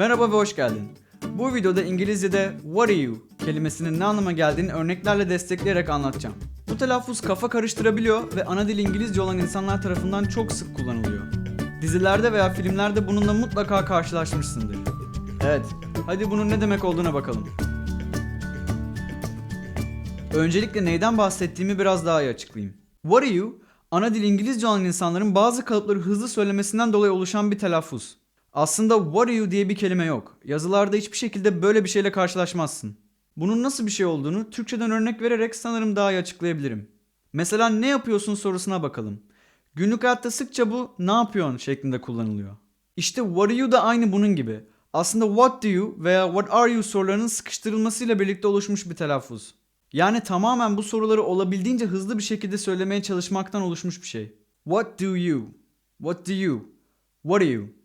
Merhaba ve hoş geldin. Bu videoda İngilizce'de what are you kelimesinin ne anlama geldiğini örneklerle destekleyerek anlatacağım. Bu telaffuz kafa karıştırabiliyor ve ana dil İngilizce olan insanlar tarafından çok sık kullanılıyor. Dizilerde veya filmlerde bununla mutlaka karşılaşmışsındır. Evet, hadi bunun ne demek olduğuna bakalım. Öncelikle neyden bahsettiğimi biraz daha iyi açıklayayım. What are you? Ana dil İngilizce olan insanların bazı kalıpları hızlı söylemesinden dolayı oluşan bir telaffuz. Aslında what are you diye bir kelime yok. Yazılarda hiçbir şekilde böyle bir şeyle karşılaşmazsın. Bunun nasıl bir şey olduğunu Türkçeden örnek vererek sanırım daha iyi açıklayabilirim. Mesela ne yapıyorsun sorusuna bakalım. Günlük hayatta sıkça bu ne yapıyorsun şeklinde kullanılıyor. İşte what are you da aynı bunun gibi. Aslında what do you veya what are you sorularının sıkıştırılmasıyla birlikte oluşmuş bir telaffuz. Yani tamamen bu soruları olabildiğince hızlı bir şekilde söylemeye çalışmaktan oluşmuş bir şey. What do you? What do you? What are you?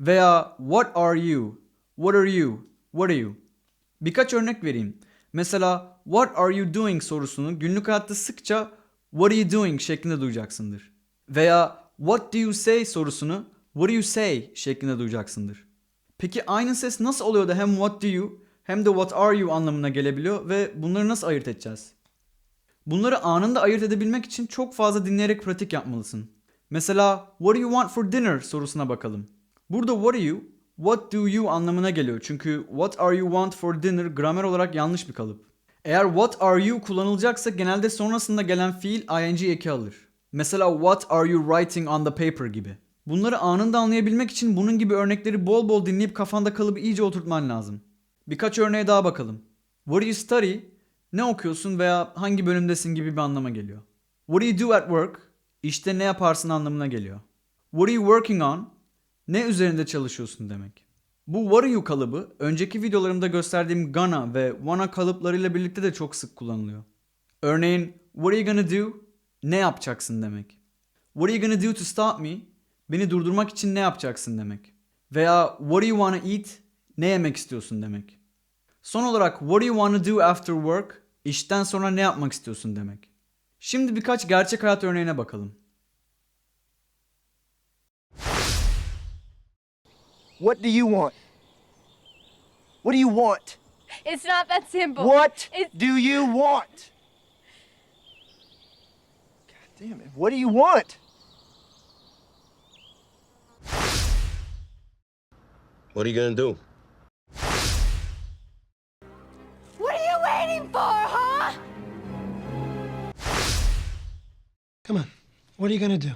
Veya what are you? What are you? What are you? Birkaç örnek vereyim. Mesela what are you doing sorusunu günlük hayatta sıkça what are you doing şeklinde duyacaksındır. Veya what do you say sorusunu what do you say şeklinde duyacaksındır. Peki aynı ses nasıl oluyor da hem what do you hem de what are you anlamına gelebiliyor ve bunları nasıl ayırt edeceğiz? Bunları anında ayırt edebilmek için çok fazla dinleyerek pratik yapmalısın. Mesela what do you want for dinner sorusuna bakalım. Burada what are you, what do you anlamına geliyor. Çünkü what are you want for dinner gramer olarak yanlış bir kalıp. Eğer what are you kullanılacaksa genelde sonrasında gelen fiil ing eki alır. Mesela what are you writing on the paper gibi. Bunları anında anlayabilmek için bunun gibi örnekleri bol bol dinleyip kafanda kalıbı iyice oturtman lazım. Birkaç örneğe daha bakalım. What do you study? Ne okuyorsun veya hangi bölümdesin gibi bir anlama geliyor. What do you do at work? İşte ne yaparsın anlamına geliyor. What are you working on? Ne üzerinde çalışıyorsun demek. Bu you kalıbı önceki videolarımda gösterdiğim gonna ve wanna kalıplarıyla birlikte de çok sık kullanılıyor. Örneğin what are you gonna do? Ne yapacaksın demek. What are you gonna do to stop me? Beni durdurmak için ne yapacaksın demek. Veya what do you wanna eat? Ne yemek istiyorsun demek. Son olarak what do you wanna do after work? İşten sonra ne yapmak istiyorsun demek. Şimdi birkaç gerçek hayat örneğine bakalım. What do you want? What do you want? It's not that simple. What It's do you want? God damn it. What do you want? What are you gonna do? What are you waiting for, huh? Come on. What are you gonna do?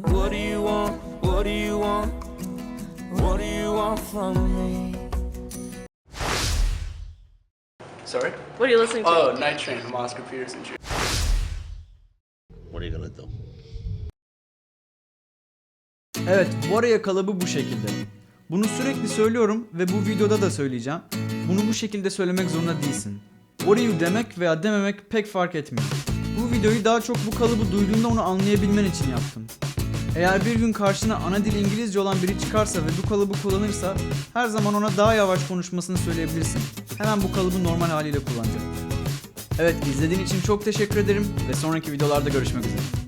What do you Sorry? What are you listening to? Oh, Night Train from Oscar Peterson. What are you gonna do? Evet, Warrior kalıbı bu şekilde. Bunu sürekli söylüyorum ve bu videoda da söyleyeceğim. Bunu bu şekilde söylemek zorunda değilsin. What are you demek veya dememek pek fark etmiyor. Bu videoyu daha çok bu kalıbı duyduğunda onu anlayabilmen için yaptım. Eğer bir gün karşına ana dil İngilizce olan biri çıkarsa ve bu kalıbı kullanırsa her zaman ona daha yavaş konuşmasını söyleyebilirsin. Hemen bu kalıbı normal haliyle kullanacak. Evet izlediğin için çok teşekkür ederim ve sonraki videolarda görüşmek üzere.